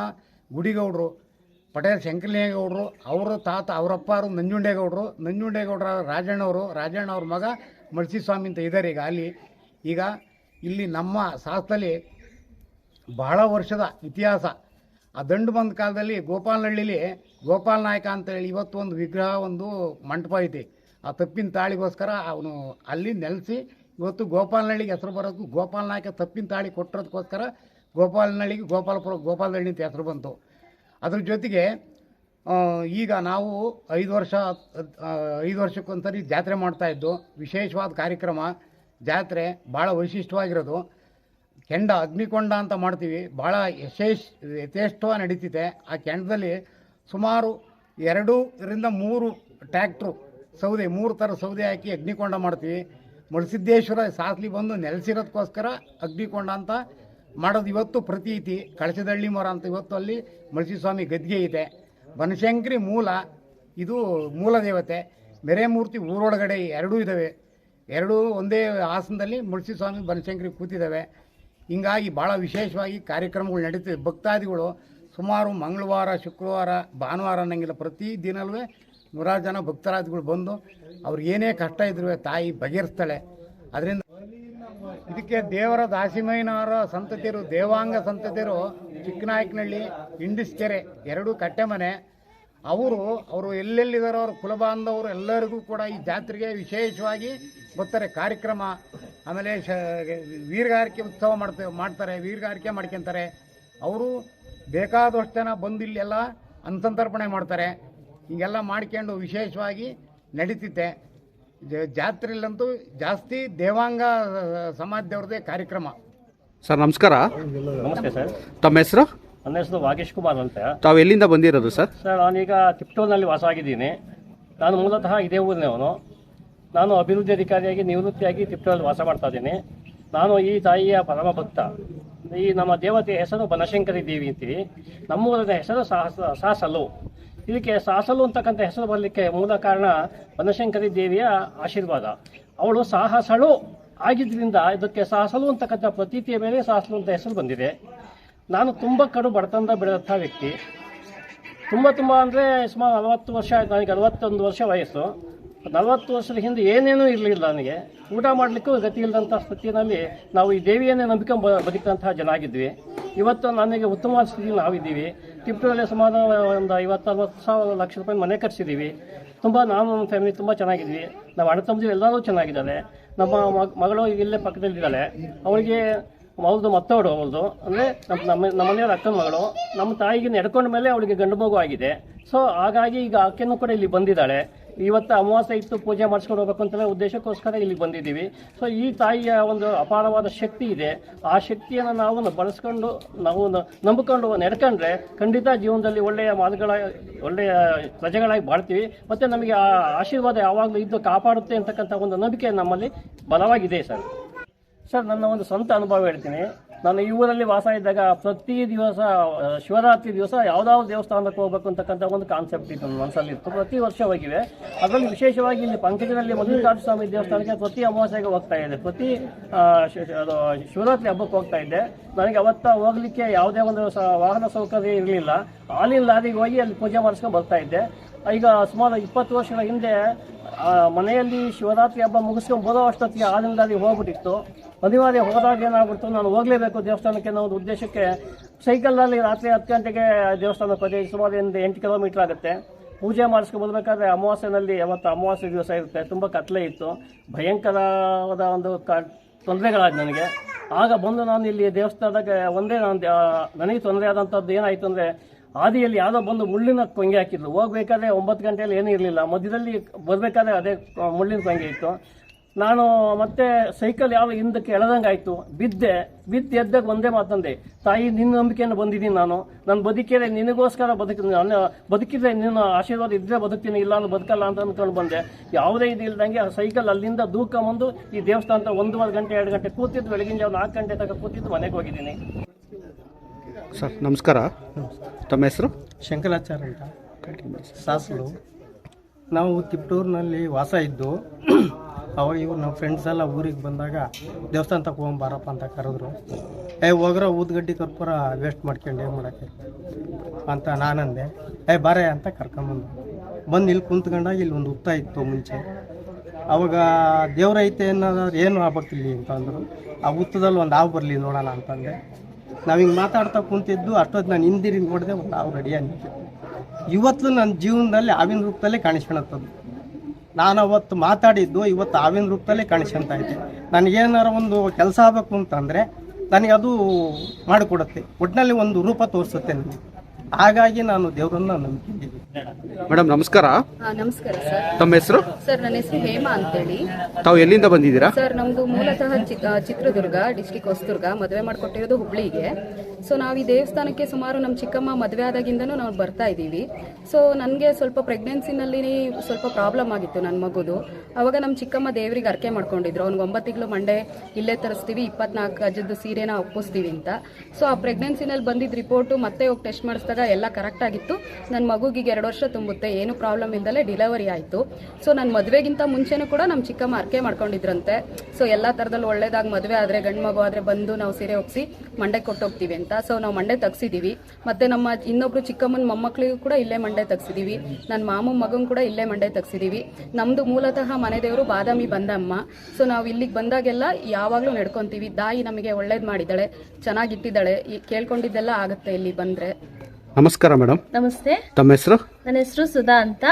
ಗುಡಿಗೌಡರು, ಪಟೇಲ್ ಶಂಕರಲಿಂಗೇಗೌಡರು, ಅವರ ತಾತ ಅವರಪ್ಪರು ನಂಜುಂಡೇಗೌಡರು, ನಂಜುಂಡೇಗೌಡರ ರಾಜಣ್ಣವರು ರಾಜಣ್ಣ ಅವ್ರ ಮಗ ಮಳಸಿಸ್ವಾಮಿ ಅಂತ ಇದ್ದಾರೆ ಈಗ ಅಲ್ಲಿ. ಈಗ ಇಲ್ಲಿ ನಮ್ಮ ಶಾಸ್ತ್ರದಲ್ಲಿ ಬಹಳ ವರ್ಷದ ಇತಿಹಾಸ. ಆ ದಂಡು ಬಂದ ಕಾಲದಲ್ಲಿ ಗೋಪಾಲನಹಳ್ಳಿಲಿ ಗೋಪಾಲ ನಾಯಕ ಅಂತೇಳಿ ಇವತ್ತು ಒಂದು ವಿಗ್ರಹ, ಒಂದು ಮಂಟಪ ಐತಿ. ಆ ತಪ್ಪಿನ ತಾಳಿಗೋಸ್ಕರ ಅವನು ಅಲ್ಲಿ ನೆಲೆಸಿ ಇವತ್ತು ಗೋಪಾಲನಹಳ್ಳಿಗೆ ಹೆಸರು ಬರೋದು ಗೋಪಾಲ ನಾಯಕ ತಪ್ಪಿನ ತಾಳಿ ಕೊಟ್ಟಿರೋದಕ್ಕೋಸ್ಕರ ಗೋಪಾಲನಹಳ್ಳಿಗೆ ಗೋಪಾಲಪುರ, ಗೋಪಾಲನಹಳ್ಳಿ ಅಂತ ಹೆಸರು ಬಂತು. ಅದ್ರ ಜೊತೆಗೆ ಈಗ ನಾವು ಐದು ವರ್ಷ ಐದು ವರ್ಷಕ್ಕೊಂದ್ಸರಿ ಜಾತ್ರೆ ಮಾಡ್ತಾ ಇದ್ದು, ವಿಶೇಷವಾದ ಕಾರ್ಯಕ್ರಮ. ಜಾತ್ರೆ ಭಾಳ ವೈಶಿಷ್ಟ್ಯವಾಗಿರೋದು. ಕೆಂಡ ಅಗ್ನಿಕೊಂಡ ಅಂತ ಮಾಡ್ತೀವಿ. ಭಾಳ ಯಶೇಷ್ ಯಥೇಷ್ಟವಾಗಿ ನಡೀತಿದೆ. ಆ ಕೆಂಡದಲ್ಲಿ ಸುಮಾರು ಎರಡೂರಿಂದ ಮೂರು ಟ್ಯಾಕ್ಟ್ರು ಸೌದೆ, ಮೂರು ಥರ ಸೌದೆ ಹಾಕಿ ಅಗ್ನಿಕೊಂಡ ಮಾಡ್ತೀವಿ. ಮಳಸಿದ್ದೇಶ್ವರ ಸಾಸ್ಲಿ ಬಂದು ನೆಲೆಸಿರೋದಕ್ಕೋಸ್ಕರ ಅಗ್ನಿಕೊಂಡ ಅಂತ ಮಾಡೋದು ಇವತ್ತು ಪ್ರತೀತಿ. ಕಳಸದಳ್ಳಿ ಮರ ಅಂತ ಇವತ್ತು ಅಲ್ಲಿ ಮಳಸಿಸ್ವಾಮಿ ಗದ್ಗೆ ಇದೆ. ಬನಶಂಕರಿ ಮೂಲ, ಇದು ಮೂಲ ದೇವತೆ. ಮೆರೆಮೂರ್ತಿ ಊರೊಳಗಡೆ ಎರಡೂ ಇದ್ದಾವೆ ಎರಡೂ ಒಂದೇ ಆಸನದಲ್ಲಿ ಮುಳ್ಸಿಸ್ವಾಮಿ ಬನಶಂಕರಿ ಕೂತಿದ್ದಾವೆ ಹಿಂಗಾಗಿ ಭಾಳ ವಿಶೇಷವಾಗಿ ಕಾರ್ಯಕ್ರಮಗಳು ನಡೀತಿದೆ. ಭಕ್ತಾದಿಗಳು ಸುಮಾರು ಮಂಗಳವಾರ, ಶುಕ್ರವಾರ, ಭಾನುವಾರ ಅನ್ನಂಗಿಲ್ಲ. ಪ್ರತಿ ದಿನವೇ ನೂರಾರು ಜನ ಭಕ್ತರಾದಿಗಳು ಬಂದು ಅವ್ರಿಗೆ ಏನೇ ಕಷ್ಟ ಇದ್ರು ತಾಯಿ ಬಗೆಹರಿಸ್ತಾಳೆ. ಅದರಿಂದ ಇದಕ್ಕೆ ದೇವರ ದಾಸಿಮಯ್ಯನವರ ಸಂತತಿಯರು, ದೇವಾಂಗ ಸಂತತಿಯರು, ಚಿಕ್ಕನಾಯಕನಹಳ್ಳಿ, ಇಂಡಿಸ್ಕೆರೆ, ಎರಡು ಕಟ್ಟೆಮನೆ ಅವರು ಅವರು ಎಲ್ಲೆಲ್ಲಿದ್ದಾರೋ ಅವ್ರ ಕುಲಬಾಂಧವರು ಎಲ್ಲರಿಗೂ ಕೂಡ ಈ ಜಾತ್ರೆಗೆ ವಿಶೇಷವಾಗಿ ಬರ್ತಾರೆ. ಕಾರ್ಯಕ್ರಮ ಆಮೇಲೆ ಶ ವೀರಗಾರಿಕೆ ಉತ್ಸವ ಮಾಡ್ತೇವೆ ಮಾಡ್ತಾರೆ ವೀರಗಾರಿಕೆ ಮಾಡ್ಕೊಂತಾರೆ. ಅವರು ಬೇಕಾದಷ್ಟು ಜನ ಬಂದು ಇಲ್ಲೆಲ್ಲ ಅಂತಂತರ್ಪಣೆ ಮಾಡ್ತಾರೆ. ಹೀಗೆಲ್ಲ ಮಾಡ್ಕೊಂಡು ವಿಶೇಷವಾಗಿ ನಡೀತಿದ್ದೆ ಜಾತ್ರೆಯಲ್ಲಂತೂ ಜಾಸ್ತಿ ದೇವಾಂಗ ಸಮಾಜದವ್ರದ್ದೇ ಕಾರ್ಯಕ್ರಮ. ಸರ್ ನಮಸ್ಕಾರ. ನಮಸ್ತೆ ಸರ್. ತಮ್ಮ ಹೆಸರು? ನನ್ನ ಹೆಸರು ವಾಗೇಶ್ ಕುಮಾರ್ ಅಂತ. ತಾವು ಎಲ್ಲಿಂದ ಬಂದಿರೋದು ಸರ್? ಸರ್ ನಾನೀಗ ತಿಪ್ಟೂರಿನಲ್ಲಿ ವಾಸ ಆಗಿದ್ದೀನಿ ನಾನು ಮೂಲತಃ ಇದೇ ಊರಿನವನು ನಾನು ಅಭಿವೃದ್ಧಿ ಅಧಿಕಾರಿಯಾಗಿ ನಿವೃತ್ತಿಯಾಗಿ ತಿಪ್ಟೂರಲ್ಲಿ ವಾಸ ಮಾಡ್ತಾ ಇದ್ದೀನಿ. ನಾನು ಈ ತಾಯಿಯ ಪರಮ ಭಕ್ತ ಈ ನಮ್ಮ ದೇವತೆಯ ಹೆಸರು ಬನಶಂಕರಿ ದೇವಿ ಅಂತೀವಿ. ನಮ್ಮೂರಿನ ಹೆಸರು ಸಾಹಸ ಸಾಸಲು. ಇದಕ್ಕೆ ಸಾಸಲು ಅಂತಕ್ಕಂಥ ಹೆಸರು ಬರಲಿಕ್ಕೆ ಮೂಲ ಕಾರಣ ಬನಶಂಕರಿ ದೇವಿಯ ಆಶೀರ್ವಾದ. ಅವಳು ಸಾಹಸಳು ಆಗಿದ್ದರಿಂದ ಇದಕ್ಕೆ ಸಾಸಲು ಅಂತಕ್ಕಂಥ ಪ್ರತೀತಿಯ ಮೇಲೆ ಸಾಸಲು ಅಂತ ಹೆಸರು ಬಂದಿದೆ. ನಾನು ತುಂಬ ಕಡು ಬಡತನದ ಬೆಳೆದಂಥ ವ್ಯಕ್ತಿ. ತುಂಬ ತುಂಬ ಅಂದರೆ ಸುಮಾರು ನಲವತ್ತು ವರ್ಷ ಆಯಿತು. ನನಗೆ ಅರವತ್ತೊಂದು ವರ್ಷ ವಯಸ್ಸು. ನಲವತ್ತು ವರ್ಷದ ಹಿಂದೆ ಏನೇನೂ ಇರಲಿಲ್ಲ ನನಗೆ. ಊಟ ಮಾಡಲಿಕ್ಕೂ ಗತಿ ಇಲ್ಲದಂಥ ಸ್ಥಿತಿಯಲ್ಲಿ ನಾವು ಈ ದೇವಿಯನ್ನೇ ನಂಬಿಕೊಂಡು ಬದುಕಿದಂತಹ ಜನ ಆಗಿದ್ವಿ. ಇವತ್ತು ನನಗೆ ಉತ್ತಮ ಸ್ಥಿತಿಯಲ್ಲಿ ನಾವಿದ್ದೀವಿ. ತಿಪ್ಟೂರಲ್ಲಿ ಸುಮಾರು ಒಂದು ಐವತ್ತು ಅರವತ್ತು ಸಾವಿರ ಲಕ್ಷ ರೂಪಾಯಿ ಮನೆ ಕಟ್ಸಿದ್ದೀವಿ. ತುಂಬ ನಾನು ನಮ್ಮ ಫ್ಯಾಮಿಲಿ ತುಂಬ ಚೆನ್ನಾಗಿದ್ವಿ ನಾವು ಅಣ್ಣ ತಮ್ಮದಿರು ಎಲ್ಲರೂ ಚೆನ್ನಾಗಿದ್ದಾರೆ. ನಮ್ಮ ಮಗ್- ಮಗಳು ಇಲ್ಲೇ ಪಕ್ಕದಲ್ಲಿದ್ದಾಳೆ. ಅವಳಿಗೆ ಅವ್ರದ್ದು ಮತ್ತವಳು ಅವಳದು. ಅಂದರೆ ನಮ್ಮ ನಮ್ಮ ನಮ್ಮ ಮನೆಯವ್ರ ಅಕ್ಕನ ಮಗಳು. ನಮ್ಮ ತಾಯಿಗೆ ನಡ್ಕೊಂಡ ಮೇಲೆ ಅವಳಿಗೆ ಗಂಡು ಮಗು ಆಗಿದೆ. ಸೊ ಹಾಗಾಗಿ ಈಗ ಆಕೆನೂ ಕೂಡ ಇಲ್ಲಿ ಬಂದಿದ್ದಾಳೆ. ಇವತ್ತು ಅಮಾವಾಸ್ಯೆ ಇತ್ತು, ಪೂಜೆ ಮಾಡಿಸ್ಕೊಂಡು ಹೋಗ್ಬೇಕು ಅಂತಲೇ ಉದ್ದೇಶಕ್ಕೋಸ್ಕರ ಇಲ್ಲಿ ಬಂದಿದ್ದೀವಿ. ಸೊ ಈ ತಾಯಿಯ ಒಂದು ಅಪಾರವಾದ ಶಕ್ತಿ ಇದೆ. ಆ ಶಕ್ತಿಯನ್ನು ನಾವು ಬಳಸ್ಕೊಂಡು ನಾವು ನಂಬಿಕೊಂಡು ನಡ್ಕೊಂಡ್ರೆ ಖಂಡಿತ ಜೀವನದಲ್ಲಿ ಒಳ್ಳೆಯ ಮಾತುಗಳ, ಒಳ್ಳೆಯ ಪ್ರಜೆಗಳಾಗಿ ಬಾಳ್ತೀವಿ. ಮತ್ತು ನಮಗೆ ಆ ಆಶೀರ್ವಾದ ಯಾವಾಗಲೂ ಇದ್ದು ಕಾಪಾಡುತ್ತೆ ಅಂತಕ್ಕಂಥ ಒಂದು ನಂಬಿಕೆ ನಮ್ಮಲ್ಲಿ ಬಲವಾಗಿದೆ ಸರ್. ಸರ್, ನನ್ನ ಒಂದು ಸ್ವಂತ ಅನುಭವ ಹೇಳ್ತೀನಿ. ನಾನು ಈ ಊರಲ್ಲಿ ವಾಸ ಇದ್ದಾಗ ಪ್ರತಿ ದಿವಸ ಶಿವರಾತ್ರಿ ದಿವಸ ಯಾವುದಾದ್ರು ದೇವಸ್ಥಾನಕ್ಕೆ ಹೋಗ್ಬೇಕು ಅಂತಕ್ಕಂಥ ಒಂದು ಕಾನ್ಸೆಪ್ಟ್ ಇತ್ತು ನನ್ನ ಮನಸ್ಸಲ್ಲಿ ಇತ್ತು ಪ್ರತಿ ವರ್ಷ ಹೋಗಿವೆ. ಅದರಲ್ಲಿ ವಿಶೇಷವಾಗಿ ಇಲ್ಲಿ ಪಂಕಜದಲ್ಲಿ ಮಲ್ಲಿಕಾರ್ಜುನ ಸ್ವಾಮಿ ದೇವಸ್ಥಾನಕ್ಕೆ ಪ್ರತಿ ಅಮಾವಾಸ್ಯೆಗೆ ಹೋಗ್ತಾ ಇದೆ ಪ್ರತಿ ಶಿವರಾತ್ರಿ ಹಬ್ಬಕ್ಕೆ ಹೋಗ್ತಾ ಇದ್ದೆ. ನನಗೆ ಅವತ್ತ ಹೋಗ್ಲಿಕ್ಕೆ ಯಾವುದೇ ಒಂದು ವಾಹನ ಸೌಕರ್ಯ ಇರಲಿಲ್ಲ. ಆಲಿನ ಲಾರಿಗೆ ಹೋಗಿ ಅಲ್ಲಿ ಪೂಜೆ ಮಾಡಿಸ್ಕೊಂಡು ಬರ್ತಾ ಇದ್ದೆ. ಈಗ ಸುಮಾರು ಇಪ್ಪತ್ತು ವರ್ಷಗಳ ಹಿಂದೆ ಮನೆಯಲ್ಲಿ ಶಿವರಾತ್ರಿ ಹಬ್ಬ ಮುಗಿಸ್ಕೊಂಡು ಬರೋ ಅಷ್ಟೊತ್ತಿಗೆ ಹಾಲಿನ ಅಲ್ಲಿ ಹೋಗ್ಬಿಟ್ಟಿತ್ತು. ಅನಿವಾರ್ಯ ಹೋದಾಗ ಏನಾಗ್ಬಿಡ್ತು, ನಾನು ಹೋಗಲೇಬೇಕು ದೇವಸ್ಥಾನಕ್ಕೆ ಅನ್ನೋ ಒಂದು ಉದ್ದೇಶಕ್ಕೆ ಸೈಕಲ್ನಲ್ಲಿ ರಾತ್ರಿ ಹತ್ತು ಗಂಟೆಗೆ ದೇವಸ್ಥಾನ ಪದೇ ಸುಮಾರು ಒಂದು ಎಂಟು ಕಿಲೋಮೀಟರ್ ಆಗುತ್ತೆ. ಪೂಜೆ ಮಾಡಿಸ್ಕೊಂಡು ಬರಬೇಕಾದ್ರೆ ಅಮಾವಾಸ್ಯೆನಲ್ಲಿ ಯಾವತ್ತು ಅಮಾವಾಸ್ಯೆ ದಿವಸ ಇರುತ್ತೆ, ತುಂಬ ಕತ್ಲೆ ಇತ್ತು. ಭಯಂಕರವಾದ ಒಂದು ಕ ತೊಂದರೆಗಳಾಗಿ ನನಗೆ. ಆಗ ಬಂದು ನಾನು ಇಲ್ಲಿ ದೇವಸ್ಥಾನದಾಗ ಒಂದೇ ನಾನು ನನಗೆ ತೊಂದರೆ ಆದಂಥದ್ದು ಏನಾಯಿತು ಅಂದರೆ ಆದಿಯಲ್ಲಿ ಯಾವುದೋ ಬಂದು ಮುಳ್ಳಿನ ಕೊಂಗೆ ಹಾಕಿದ್ರು. ಹೋಗ್ಬೇಕಾದ್ರೆ ಒಂಬತ್ತು ಗಂಟೆಯಲ್ಲಿ ಏನೂ ಇರಲಿಲ್ಲ. ಮಧ್ಯದಲ್ಲಿ ಬರಬೇಕಾದ್ರೆ ಅದೇ ಮುಳ್ಳಿನ ಕೊಂಗೆ ಇತ್ತು. ನಾನು ಮತ್ತೆ ಸೈಕಲ್ ಯಾವ ಹಿಂದಕ್ಕೆ ಎಳೆದಂಗೆ ಆಯಿತು ಬಿದ್ದೆ. ಬಿದ್ದು ಎದ್ದಾಗ ಒಂದೇ ಮಾತಂದೆ ತಾಯಿ, ನಿನ್ನ ನಂಬಿಕೆಯನ್ನು ಬಂದಿದ್ದೀನಿ ನಾನು. ನನ್ನ ಬದುಕಿದ್ರೆ ನಿನಗೋಸ್ಕರ ಬದುಕ ನಾನು ಬದುಕಿದ್ರೆ ನಿನ್ನ ಆಶೀರ್ವಾದ ಇದ್ರೆ ಬದುಕ್ತೀನಿ. ಇಲ್ಲ ಅಂದ್ರೆ ಬದುಕಲ್ಲ ಅಂತ ಅಂದ್ಕೊಂಡು ಬಂದೆ. ಯಾವುದೇ ಇದು ಇಲ್ದಂಗೆ ಆ ಸೈಕಲ್ ಅಲ್ಲಿಂದ ದೂಕ ಮುಂದೆ ಈ ದೇವಸ್ಥಾನದ ಒಂದೂವರೆ ಗಂಟೆ, ಎರಡು ಗಂಟೆ ಕೂತಿದ್ದು, ಬೆಳಗಿನ ಜಾವ ನಾಲ್ಕು ಗಂಟೆ ತನಕ ಕೂತಿದ್ದು ಮನೆಗೆ ಹೋಗಿದ್ದೀನಿ. ಸರ್ ನಮಸ್ಕಾರ. ತಮ್ಮ ಹೆಸರು? ಶಂಕರಾಚಾರ್ಯ ಅಂತ. ಸಾಸಲು. ನಾವು ತಿಪ್ಟೂರಿನಲ್ಲಿ ವಾಸ ಇದ್ದು ಅವಾಗ ಇವ್ರು ನಮ್ಮ ಫ್ರೆಂಡ್ಸ್ ಎಲ್ಲ ಊರಿಗೆ ಬಂದಾಗ ದೇವಸ್ಥಾನ ತಗೊಂಡ್ ಬಾರಪ್ಪ ಅಂತ ಕರೆದ್ರು. ಏ ಹೋಗ್ರ ಊದ್ಗಡ್ಡಿ ಕರ್ಪೂರ ವೇಸ್ಟ್ ಮಾಡ್ಕೊಂಡು ಏನು ಮಾಡೋಕ್ಕೆ? ಅಂತ ನಾನಂದೆ. ಏ ಬಾರೆ ಅಂತ ಕರ್ಕೊಂಬಂದು. ಬಂದು ಇಲ್ಲಿ ಕುಂತ್ಕೊಂಡಾಗ ಇಲ್ಲಿ ಒಂದು ಉತ್ತ ಇತ್ತು ಮುಂಚೆ. ಅವಾಗ ದೇವ್ರೈತೆ ಅನ್ನೋದಾದ್ರೆ ಏನು ಆಗ್ಬೇಕಿಲ್ಲಿ ಅಂತ ಅಂದರು. ಆ ಉತ್ತದಲ್ಲಿ ಒಂದು ಹಾವು ಬರಲಿ ನೋಡೋಣ ಅಂತಂದೆ. ನಾವು ಹಿಂಗೆ ಮಾತಾಡ್ತಾ ಕುಂತಿದ್ದು ಅಷ್ಟೊತ್ತು ನಾನು ಹಿಂದಿರಿ ನೋಡಿದೆ ಒಂದು ಹಾವು ರೆಡಿ ನಿಂತಿತ್ತು ಇವತ್ತು ನನ್ನ ಜೀವನದಲ್ಲಿ ಹಾವಿನ ರೂಪದಲ್ಲೇ ಕಾಣಿಸ್ಕೊಳತ್ತದು. ನಾನು ಅವತ್ತು ಮಾತಾಡಿದ್ದು ಇವತ್ತು ಹಾವಿನ ರೂಪದಲ್ಲೇ ಕಾಣಿಸ್ಕೊಂತ ಇದ್ದೆ ನನಗೇನಾರ ಒಂದು ಕೆಲಸ ಆಗಬೇಕು ಅಂತಂದರೆ ನನಗೆ ಅದು ಮಾಡಿಕೊಡುತ್ತೆ. ಒಟ್ಟಿನಲ್ಲಿ ಒಂದು ರೂಪ ತೋರಿಸುತ್ತೆ ನನಗೆ. ಹಾಗಾಗಿ ನಾನು ದೇವರನ್ನ ನಂಬಿಕೊಂಡಿದ್ದೀನಿ. ಮೇಡಮ್ ನಮಸ್ಕಾರ. ಹಾ, ನಮಸ್ಕಾರ ಸರ್. ತಮ್ಮ ಹೆಸರು? ಸರ್ ನನ್ನ ಹೆಸರು ಹೇಮಾ ಅಂತೇಳಿ. ತಾವು ಎಲ್ಲಿಂದ ಬಂದಿದ್ದೀರಾ? ಸರ್ ನಮ್ದು ಮೂಲತಃ ಚಿ- ಆ, ಚಿತ್ರದುರ್ಗ ಡಿಸ್ಟಿಕ್ ಹೊಸದುರ್ಗ ಮದುವೆ ಮಾಡಿಕೊಟ್ಟಿರೋದು ಹುಬ್ಳಿಗೆ. ಸೊ ನಾವು ಈ ದೇವಸ್ಥಾನಕ್ಕೆ ಸುಮಾರು ನಮ್ಮ ಚಿಕ್ಕಮ್ಮ ಮದುವೆ ಆದಾಗಿಂದನೂ ನಾವು ಬರ್ತಾ ಇದ್ದೀವಿ. ಸೊ ನನಗೆ ಸ್ವಲ್ಪ ಪ್ರೆಗ್ನೆನ್ಸಿನಲ್ಲಿ ಸ್ವಲ್ಪ ಪ್ರಾಬ್ಲಮ್ ಆಗಿತ್ತು ನನ್ನ ಮಗುದು. ಅವಾಗ ನಮ್ಮ ಚಿಕ್ಕಮ್ಮ ದೇವರಿಗೆ ಅರ್ಕೆ ಮಾಡ್ಕೊಂಡಿದ್ರು. ಅವ್ನಿಗೆ ಒಂಬತ್ತು ತಿಂಗಳು ಮಂಡೆ ಇಲ್ಲೇ ತರಿಸ್ತೀವಿ ಇಪ್ಪತ್ನಾಲ್ಕು ಅಜ್ಜದ್ದು ಸೀರೆನ ಒಪ್ಪಿಸ್ತೀವಿ ಅಂತ. ಸೊ ಆ ಪ್ರೆಗ್ನೆನ್ಸಿನಲ್ಲಿ ಬಂದಿದ್ದ ರಿಪೋರ್ಟು ಮತ್ತೆ ಹೋಗಿ ಟೆಸ್ಟ್ ಮಾಡಿಸಿದಾಗ ಎಲ್ಲ ಕರೆಕ್ಟ್ ಆಗಿತ್ತು. ನನ್ನ ಮಗುಗಿಗೆ ಎರಡು ವರ್ಷ ತುಂಬುತ್ತೆ. ಏನು ಪ್ರಾಬ್ಲಮ್ ಇಲ್ದಲೇ ಡೆಲಿವರಿ ಆಯಿತು. ಸೊ ನನ್ನ ಮದುವೆಗಿಂತ ಮುಂಚೆನೂ ಕೂಡ ನಮ್ಮ ಚಿಕ್ಕಮ್ಮ ಅರ್ಕೆ ಮಾಡ್ಕೊಂಡಿದ್ರಂತೆ. ಸೊ ಎಲ್ಲ ಥರದಲ್ಲಿ ಒಳ್ಳೇದಾಗಿ ಮದುವೆ ಆದರೆ, ಗಂಡು ಮಗು ಆದರೆ ಬಂದು ನಾವು ಸೀರೆ ಒಪ್ಸಿ ಮಂಡೆ ಕೊಟ್ಟೋಗ್ತೀವಿ ಅಂತ. ಸೊ ನಾವು ಮಂಡೆ ತೆಗ್ಸಿದ್ದೀವಿ ಮತ್ತು ನಮ್ಮ ಇನ್ನೊಬ್ರು ಚಿಕ್ಕಮ್ಮನ ಮೊಮ್ಮಕ್ಕಳಿಗೂ ಕೂಡ ಇಲ್ಲೇ ಮಂಡೆ ತೆಗ್ಸಿದ್ದೀವಿ ನನ್ನ ಮಾಮನ ಮಗನ ಕೂಡ ಇಲ್ಲೇ ಮಂಡೆ ತೆಗ್ಸಿದ್ದೀವಿ ನಮ್ಮದು ಮೂಲತಃ ಮನೆ ದೇವರು ಬಾದಾಮಿ ಬಂದಮ್ಮ. ಸೊ ನಾವು ಇಲ್ಲಿಗೆ ಬಂದಾಗೆಲ್ಲ ಯಾವಾಗಲೂ ನಡ್ಕೊತೀವಿ. ತಾಯಿ ನಮಗೆ ಒಳ್ಳೇದು ಮಾಡಿದ್ದಾಳೆ ಚೆನ್ನಾಗಿಟ್ಟಿದ್ದಾಳೆ ಕೇಳ್ಕೊಂಡಿದ್ದೆಲ್ಲ ಆಗುತ್ತೆ ಇಲ್ಲಿ ಬಂದರೆ. ನಮಸ್ಕಾರ ಮೇಡಮ್. ನಮಸ್ತೆ. ತಮ್ಮ ಹೆಸರು? ನನ್ನ ಹೆಸರು ಸುಧಾ ಅಂತ.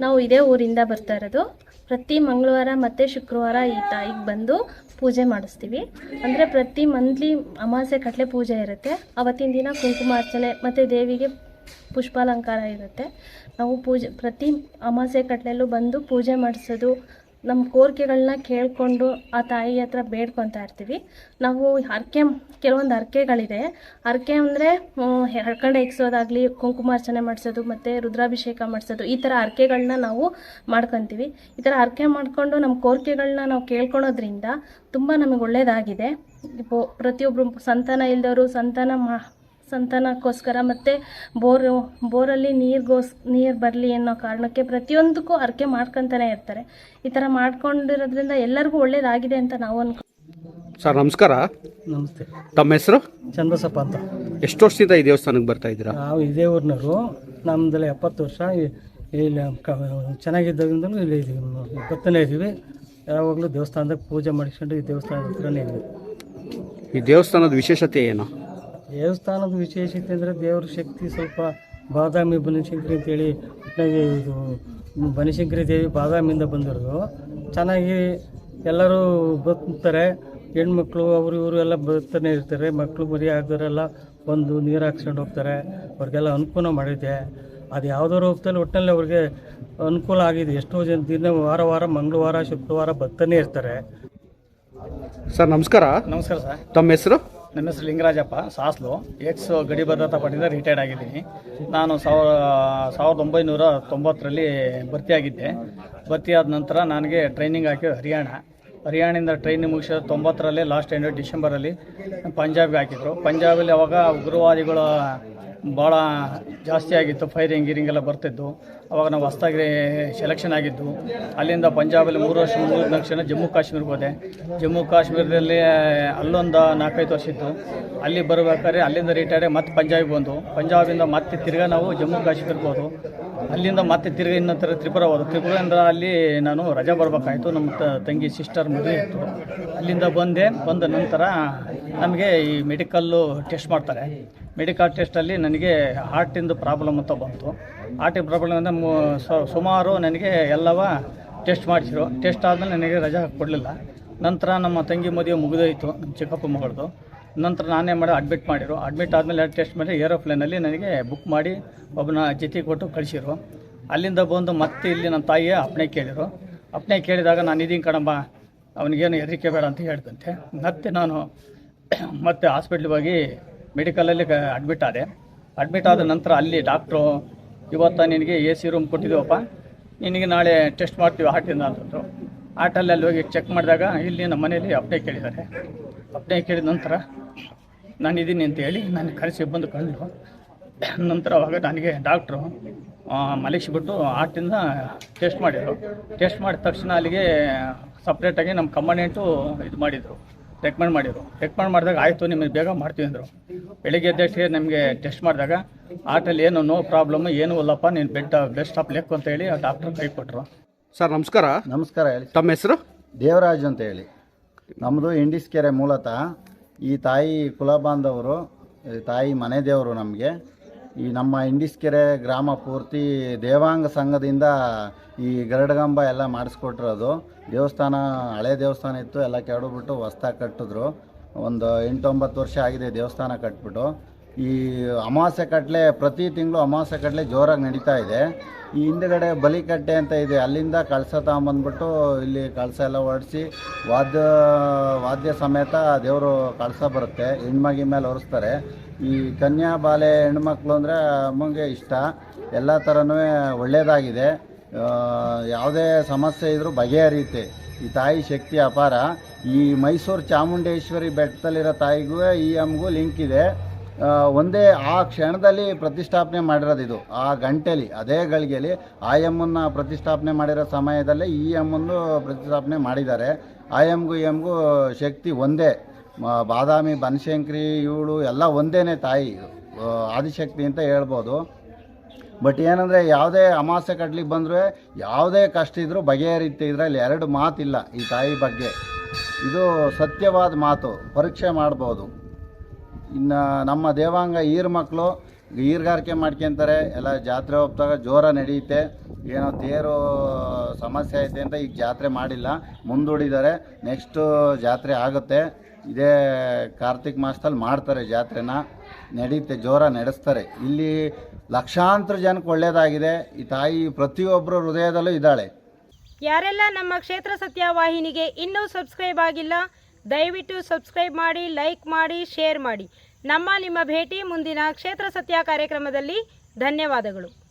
ನಾವು ಇದೇ ಊರಿಂದ ಬರ್ತಾ ಇರೋದು. ಪ್ರತಿ ಮಂಗಳವಾರ ಮತ್ತೆ ಶುಕ್ರವಾರ ಈ ತಾಯಿಗೆ ಬಂದು ಪೂಜೆ ಮಾಡಿಸ್ತೀವಿ. ಅಂದ್ರೆ ಪ್ರತಿ ಮಂತ್ಲಿ ಅಮಾವಾಸ್ಯೆ ಕಟ್ಲೆ ಪೂಜೆ ಇರುತ್ತೆ. ಅವತ್ತಿನ ದಿನ ಕುಂಕುಮಾರ್ಚನೆ ಮತ್ತೆ ದೇವಿಗೆ ಪುಷ್ಪಾಲಂಕಾರ ಇರುತ್ತೆ. ನಾವು ಪೂಜೆ ಪ್ರತಿ ಅಮಾವಾಸ್ಯೆ ಕಟ್ಲೆಲ್ಲೂ ಬಂದು ಪೂಜೆ ಮಾಡಿಸೋದು ನಮ್ಮ ಕೋರಿಕೆಗಳನ್ನ ಕೇಳಿಕೊಂಡು ಆ ತಾಯಿ ಹತ್ರ ಬೇಡ್ಕೊತಾ ಇರ್ತೀವಿ. ನಾವು ಹರಕೆ ಕೆಲವೊಂದು ಹರಕೆಗಳಿದೆ. ಹರಕೆ ಅಂದರೆ ಹರ್ಕಂಡೆ ಎಗ್ಸೋದಾಗಲಿ ಕುಂಕುಮಾರ್ಚನೆ ಮಾಡಿಸೋದು ಮತ್ತು ರುದ್ರಾಭಿಷೇಕ ಮಾಡಿಸೋದು, ಈ ಥರ ಹರಕೆಗಳನ್ನ ನಾವು ಮಾಡ್ಕೊತೀವಿ. ಈ ಥರ ಹರಕೆ ಮಾಡಿಕೊಂಡು ನಮ್ಮ ಕೋರಿಕೆಗಳನ್ನ ನಾವು ಕೇಳ್ಕೊಳೋದ್ರಿಂದ ತುಂಬ ನಮಗೆ ಒಳ್ಳೆಯದಾಗಿದೆ ಪ್ರತಿಯೊಬ್ಬರು ಸಂತಾನ ಇಲ್ಲದವರು ಸಂತಾನ ಮಾ ಸಂತಾನಕ್ಕೋಸ್ಕರ ಮತ್ತು ಬೋರು ಬೋರಲ್ಲಿ ನೀರಿಗೋಸ್ ನೀರು ಬರಲಿ ಅನ್ನೋ ಕಾರಣಕ್ಕೆ ಪ್ರತಿಯೊಂದಕ್ಕೂ ಹರಕೆ ಮಾಡ್ಕೊತಾನೆ ಇರ್ತಾರೆ. ಈ ಥರ ಮಾಡ್ಕೊಂಡಿರೋದ್ರಿಂದ ಎಲ್ಲರಿಗೂ ಒಳ್ಳೇದಾಗಿದೆ ಅಂತ ನಾವು ಅನ್ಕೊ ಸರ್ ನಮಸ್ಕಾರ. ನಮಸ್ತೆ. ತಮ್ಮ ಹೆಸರು? ಚಂದ್ರಸಪ್ಪ ಅಂತ. ಎಷ್ಟು ವರ್ಷದಿಂದ ಈ ದೇವಸ್ಥಾನಕ್ಕೆ ಬರ್ತಾ ಇದ್ದೀರಾ? ನಾವು ಇದೇ ಊರಿನವರು. ನಮ್ಮದೆಲ್ಲ ಎಪ್ಪತ್ತು ವರ್ಷ. ಇ- ಇಲ್ಲಿ ಕ ಚೆನ್ನಾಗಿದ್ದಾಗಿಂದಲೂ ಇಲ್ಲಿ ಇದೀವಿ. ನಾವು ಬರ್ತಾನೆ ಇದ್ದೀವಿ. ಯಾವಾಗಲೂ ದೇವಸ್ಥಾನದಾಗ ಪೂಜೆ ಮಾಡಿಸ್ಕೊಂಡು ಈ ದೇವಸ್ಥಾನದ ಹತ್ರನೇ ಇದ್ದೀವಿ. ಈ ದೇವಸ್ಥಾನದ ವಿಶೇಷತೆ ಏನು? ದೇವಸ್ಥಾನದ ವಿಶೇಷತೆ ಅಂದರೆ ದೇವ್ರ ಶಕ್ತಿ ಸ್ವಲ್ಪ ಬಾದಾಮಿ ಬನಶಂಕರಿ ಅಂತೇಳಿ ಒಟ್ಟಾಗಿ ಇದು ಬನಶಂಕರಿ ದೇವಿ ಬಾದಾಮಿಯಿಂದ ಬಂದಿರೋದು. ಚೆನ್ನಾಗಿ ಎಲ್ಲರೂ ಬರ್ತಾರೆ. ಹೆಣ್ಮಕ್ಳು ಅವರು ಇವರು ಎಲ್ಲ ಬರ್ತಾನೆ ಇರ್ತಾರೆ. ಮಕ್ಕಳು ಮರಿ ಆಗ್ದವರೆಲ್ಲ ಬಂದು ನೀರು ಹಾಕ್ಸ್ಕೊಂಡು ಹೋಗ್ತಾರೆ. ಅವ್ರಿಗೆಲ್ಲ ಅನುಕೂಲ ಮಾಡಿದೆ. ಅದು ಯಾವುದೋ ರೂಪದಲ್ಲಿ ಒಟ್ಟಿನಲ್ಲಿ ಅವ್ರಿಗೆ ಅನುಕೂಲ ಆಗಿದೆ. ಎಷ್ಟೋ ಜನ ದಿನ ವಾರ ವಾರ ಮಂಗಳವಾರ ಶುಕ್ರವಾರ ಬರ್ತಾನೆ ಇರ್ತಾರೆ. ಸರ್ ನಮಸ್ಕಾರ. ನಮಸ್ಕಾರ ಸರ್. ತಮ್ಮ ಹೆಸರು? ನನ್ನ ಹೆಸರು ಲಿಂಗರಾಜಪ್ಪ, ಸಾಸ್ಲು. ಎಕ್ಸ್ ಗಡಿ ಭದ್ರತಾ ಪಡೆಯಿಂದ ರಿಟೈರ್ಡ್ ಆಗಿದ್ದೀನಿ. ನಾನು ಸಾವಿರ, ಸಾವಿರದ ಒಂಬೈನೂರ ತೊಂಬತ್ತರಲ್ಲಿ ಭರ್ತಿಯಾಗಿದ್ದೆ. ಭರ್ತಿಯಾದ ನಂತರ ನನಗೆ ಟ್ರೈನಿಂಗ್ ಹಾಕಿ ಹರಿಯಾಣ. ಹರಿಯಾಣದಿಂದ ಟ್ರೈನಿಂಗ್ ಮುಗಿಸೋ ತೊಂಬತ್ತರಲ್ಲೇ ಲಾಸ್ಟ್ ಎಂಡ್ ಡಿಸೆಂಬರಲ್ಲಿ ಪಂಜಾಬ್ಗೆ ಹಾಕಿದ್ರು. ಪಂಜಾಬಲ್ಲಿ ಅವಾಗ ಉಗ್ರವಾದಿಗಳ ಭಾಳ ಜಾಸ್ತಿ ಆಗಿತ್ತು ಫೈರಿಂಗ್ ಗೀರಿಂಗ್ ಎಲ್ಲ ಬರ್ತಿದ್ದು ಅವಾಗ ನಾವು ಹೊಸ್ದಾಗಿ ಸೆಲೆಕ್ಷನ್ ಆಗಿದ್ದು. ಅಲ್ಲಿಂದ ಪಂಜಾಬಲ್ಲಿ ಮೂರು ವರ್ಷ ಮೂರು ತಕ್ಷಣ ಜಮ್ಮು ಕಾಶ್ಮೀರ್ಗೆ ಹೋದೆ. ಜಮ್ಮು ಕಾಶ್ಮೀರದಲ್ಲಿ ಅಲ್ಲೊಂದು ನಾಲ್ಕೈದು ವರ್ಷ ಇತ್ತು. ಅಲ್ಲಿ ಬರಬೇಕಾದ್ರೆ ಅಲ್ಲಿಂದ ರಿಟೈರ್ಡ್ ಮತ್ತೆ ಪಂಜಾಬಿಗೆ ಬಂದು. ಪಂಜಾಬಿಂದ ಮತ್ತೆ ತಿರ್ಗಾ ನಾವು ಜಮ್ಮು ಕಾಶ್ಮೀರ್ಗೆ ಹೋದು. ಅಲ್ಲಿಂದ ಮತ್ತೆ ತಿರ್ಗಾ ಇನ್ನೊಂಥರ ತ್ರಿಪುರ ಹೋದು. ತ್ರಿಪುರದಿಂದ ಅಲ್ಲಿ ನಾನು ರಜೆ ಬರಬೇಕಾಯಿತು. ನಮ್ಮ ತಂಗಿ ಸಿಸ್ಟರ್ ಮದುವೆ ಇತ್ತು. ಅಲ್ಲಿಂದ ಬಂದೆ. ಬಂದ ನಂತರ ನಮಗೆ ಈ ಮೆಡಿಕಲ್ಲು ಟೆಸ್ಟ್ ಮಾಡ್ತಾರೆ. ಮೆಡಿಕಲ್ ಟೆಸ್ಟಲ್ಲಿ ನನಗೆ ಹಾರ್ಟಿಂದು ಪ್ರಾಬ್ಲಮ್ ಅಂತ ಬಂತು. ಹಾರ್ಟಿನ ಪ್ರಾಬ್ಲಮ್ ಅಂದರೆ ಸುಮಾರು ನನಗೆ ಎಲ್ಲವ ಟೆಸ್ಟ್ ಮಾಡಿಸಿರು. ಟೆಸ್ಟ್ ಆದಮೇಲೆ ನನಗೆ ರಜಾ ಕೊಡಲಿಲ್ಲ. ನಂತರ ನಮ್ಮ ತಂಗಿ ಮದುವೆ ಮುಗಿದೋಯಿತು ಚಿಕ್ಕಪ್ಪ ಮಗಳದು. ನಂತರ ನಾನೇ ಮಾಡಿ ಅಡ್ಮಿಟ್ ಮಾಡಿರು. ಅಡ್ಮಿಟ್ ಆದಮೇಲೆ ಟೆಸ್ಟ್ ಮಾಡಿ ಏರೋಪ್ಲೇನಲ್ಲಿ ನನಗೆ ಬುಕ್ ಮಾಡಿ ಒಬ್ಬನ ಜೊತೆ ಕೊಟ್ಟು ಕಳಿಸಿರು. ಅಲ್ಲಿಂದ ಬಂದು ಮತ್ತೆ ಇಲ್ಲಿ ನಮ್ಮ ತಾಯಿಯ ಅಪ್ಪಣೆ ಕೇಳಿದರು ಅಪ್ಪಣೆ ಕೇಳಿದಾಗ ನಾನು ಇದೀನಿ ಕಣಮ್ಮ ಅವನಿಗೇನು ಹೆದರಿಕೆ ಬೇಡ ಅಂತ ಹೇಳ್ದಂತೆ ಮತ್ತೆ ನಾನು ಮತ್ತೆ ಹಾಸ್ಪಿಟ್ಲಿಗೆ ಹೋಗಿ ಮೆಡಿಕಲಲ್ಲಿ ಅಡ್ಮಿಟ್ ಆದೆ. ಅಡ್ಮಿಟ್ ಆದ ನಂತರ ಅಲ್ಲಿ ಡಾಕ್ಟ್ರು ಇವತ್ತು ನಿನಗೆ ಎ ಸಿ ರೂಮ್ ಕೊಟ್ಟಿದ್ದೀವಪ್ಪ ನಿನಗೆ ನಾಳೆ ಟೆಸ್ಟ್ ಮಾಡ್ತೀವಿ ಹಾರ್ಟಿಂದ ಅಂತಂದರು ಹಾರ್ಟಲ್ಲಿ ಅಲ್ಲಿ ಹೋಗಿ ಚೆಕ್ ಮಾಡಿದಾಗ ಇಲ್ಲಿ ನಮ್ಮ ಮನೇಲಿ ಅಪ್ಡೇ ಕೇಳಿದ್ದಾರೆ. ಅಪ್ಡೇ ಕೇಳಿದ ನಂತರ ನಾನು ಇದ್ದೀನಿ ಅಂತ ಹೇಳಿ ನಾನು ಕರೆಸಿ ಬಂದು ಕಂಡು ನಂತರ ಅವಾಗ ನನಗೆ ಡಾಕ್ಟ್ರು ಮಲಗಿಸಿಬಿಟ್ಟು ಹಾರ್ಟಿಂದ ಟೆಸ್ಟ್ ಮಾಡಿದರು. ಟೆಸ್ಟ್ ಮಾಡಿದ ತಕ್ಷಣ ಅಲ್ಲಿಗೆ ಸಪ್ರೇಟಾಗಿ ನಮ್ಮ ಕಮಾಂಡೆಂಟು ಇದು ಮಾಡಿದರು. ರೆಕಮೆಂಡ್ ಮಾಡಿದರು. ರೆಕಮೆಂಡ್ ಮಾಡಿದಾಗ ಆಯಿತು ನಿಮಗೆ ಬೇಗ ಮಾಡ್ತೀವಿ ಅಂದರು. ಬೆಳಿಗ್ಗೆ ಎದ್ದಷ್ಟೇ ನಮಗೆ ಟೆಸ್ಟ್ ಮಾಡಿದಾಗ ಆಟಲ್ಲಿ ಏನು ನೋ ಪ್ರಾಬ್ಲಮ್ ಏನೂ ಇಲ್ಲಪ್ಪ ನೀನು ಬೆಡ್ ಬೆಸ್ಟ್ ಸ್ಟಾಪ್ ಲೆಕ್ ಅಂತ ಹೇಳಿ ಆ ಡಾಕ್ಟರ್ ಕೈ ಕೊಟ್ಟರು ಸರ್ ನಮಸ್ಕಾರ. ನಮಸ್ಕಾರ ಹೇಳಿ. ತಮ್ಮ ಹೆಸರು? ದೇವರಾಜ್ ಅಂತ ಹೇಳಿ. ನಮ್ಮದು ಇಂಡಿಸ್ಕೆರೆ ಮೂಲತಃ. ಈ ತಾಯಿ ಕುಲಬಾಂಧವರು ಈ ತಾಯಿ ಮನೆ ದೇವರು ನಮಗೆ. ಈ ನಮ್ಮ ಇಂಡಿಸ್ಕೆರೆ ಗ್ರಾಮ ಪೂರ್ತಿ ದೇವಾಂಗ ಸಂಘದಿಂದ ಈ ಗರಡಗಂಬ ಎಲ್ಲ ಮಾಡಿಸ್ಕೊಟ್ಟಿರೋದು ದೇವಸ್ಥಾನ ಹಳೆ ದೇವಸ್ಥಾನ ಇತ್ತು ಎಲ್ಲ ಕೆಡಬಿಟ್ಟು ಹೊಸ್ದಾಗಿ ಕಟ್ಟಿದ್ರು. ಒಂದು ಎಂಟೊಂಬತ್ತು ವರ್ಷ ಆಗಿದೆ ದೇವಸ್ಥಾನ ಕಟ್ಬಿಟ್ಟು. ಈ ಅಮಾವಾಸ್ಯೆ ಕಟ್ಲೆ, ಪ್ರತಿ ತಿಂಗಳು ಅಮಾವಾಸ್ಯೆ ಕಟ್ಲೆ ಜೋರಾಗಿ ನಡೀತಾ ಇದೆ. ಈ ಹಿಂದ್ಗಡೆ ಬಲಿಕಟ್ಟೆ ಅಂತ ಇದೆ. ಅಲ್ಲಿಂದ ಕಳಸ ತಗೊಂಬಂದ್ಬಿಟ್ಟು ಇಲ್ಲಿ ಕಳಸ ಎಲ್ಲ ಹೊಡಿಸಿ ವಾದ್ಯ ವಾದ್ಯ ಸಮೇತ ದೇವರು ಕಳಸ ಬರುತ್ತೆ, ಹೆಣ್ಮಗಿ ಮೇಲೆ ಹೊರಿಸ್ತಾರೆ ಈ ಕನ್ಯಾ ಬಾಲೆ ಹೆಣ್ಮಕ್ಳು ಅಂದರೆ ಅಮ್ಮಂಗೆ ಇಷ್ಟ. ಎಲ್ಲ ಥರನೂ ಒಳ್ಳೆಯದಾಗಿದೆ ಯಾವುದೇ ಸಮಸ್ಯೆ ಇದ್ರೂ ಬಗೆಹರಿಯುತ್ತೆ. ಈ ತಾಯಿ ಶಕ್ತಿ ಅಪಾರ. ಈ ಮೈಸೂರು ಚಾಮುಂಡೇಶ್ವರಿ ಬೆಟ್ಟದಲ್ಲಿರೋ ತಾಯಿಗೂ ಈ ಅಮ್ಗೂ ಲಿಂಕ್ ಇದೆ. ಒಂದೇ ಆ ಕ್ಷಣದಲ್ಲಿ ಪ್ರತಿಷ್ಠಾಪನೆ ಮಾಡಿರೋದಿದು ಆ ಗಂಟೆಲಿ, ಅದೇ ಗಳಿಗೆಯಲ್ಲಿ ಆ ಎಮ್ಮನ್ನು ಪ್ರತಿಷ್ಠಾಪನೆ ಮಾಡಿರೋ ಸಮಯದಲ್ಲೇ ಈ ಎಮ್ಮನ್ನು ಪ್ರತಿಷ್ಠಾಪನೆ ಮಾಡಿದ್ದಾರೆ. ಆ ಎಮ್ಗೂ ಎಮ್ಗೂ ಶಕ್ತಿ ಒಂದೇ. ಬಾದಾಮಿ, ಬನಶಂಕರಿ ಇವಳು ಎಲ್ಲ ಒಂದೇ ತಾಯಿ ಆದಿಶಕ್ತಿ ಅಂತ ಹೇಳ್ಬೋದು. ಬಟ್ ಏನಂದರೆ ಯಾವುದೇ ಅಮಾಸೆ ಕಟ್ಲಿಕ್ಕೆ ಬಂದರೂ ಯಾವುದೇ ಕಷ್ಟ ಇದ್ದರೂ ಬಗೆಹರಿಯುತ್ತೆ ಇದರಲ್ಲಿ ಎರಡು ಮಾತಿಲ್ಲ ಈ ತಾಯಿ ಬಗ್ಗೆ. ಇದು ಸತ್ಯವಾದ ಮಾತು. ಪರೀಕ್ಷೆ ಮಾಡ್ಬೋದು. ಇನ್ನು ನಮ್ಮ ದೇವಾಂಗ ಈರ್ ಮಕ್ಕಳು ಈರ್ಗಾರಿಕೆ ಮಾಡ್ಕೊತಾರೆ. ಎಲ್ಲ ಜಾತ್ರೆ ಹೋಗ್ದಾಗ ಜೋರ ನಡೆಯುತ್ತೆ ಏನೋ ತೇರು ಸಮಸ್ಯೆ ಐತೆ ಅಂತ ಈಗ ಜಾತ್ರೆ ಮಾಡಿಲ್ಲ. ಮುಂದೂಡಿದ್ದಾರೆ. ನೆಕ್ಸ್ಟು ಜಾತ್ರೆ ಆಗುತ್ತೆ. ಇದೇ ಕಾರ್ತಿಕ್ ಮಾಸದಲ್ಲಿ ಮಾಡ್ತಾರೆ ಜಾತ್ರೆನ. ನಡೀತೆ, ಜೋರ ನಡೆಸ್ತಾರೆ. ಇಲ್ಲಿ ಲಕ್ಷಾಂತರ ಜನಕ್ಕೆ ಒಳ್ಳೆಯದಾಗಿದೆ ಈ ತಾಯಿ ಪ್ರತಿಯೊಬ್ಬರ ಹೃದಯದಲ್ಲೂ ಇದ್ದಾಳೆ. ಯಾರೆಲ್ಲ ನಮ್ಮ ಕ್ಷೇತ್ರ ಸತ್ಯ ವಾಹಿನಿಗೆ ಇನ್ನೂ ಸಬ್ಸ್ಕ್ರೈಬ್ ಆಗಿಲ್ಲ, ದಯವಿಟ್ಟು ಸಬ್ಸ್ಕ್ರೈಬ್ ಮಾಡಿ, ಲೈಕ್ ಮಾಡಿ, ಶೇರ್ ಮಾಡಿ. ನಮ್ಮ ನಿಮ್ಮ ಭೇಟಿ ಮುಂದಿನ ಕ್ಷೇತ್ರ ಸತ್ಯ ಕಾರ್ಯಕ್ರಮದಲ್ಲಿ. ಧನ್ಯವಾದಗಳು.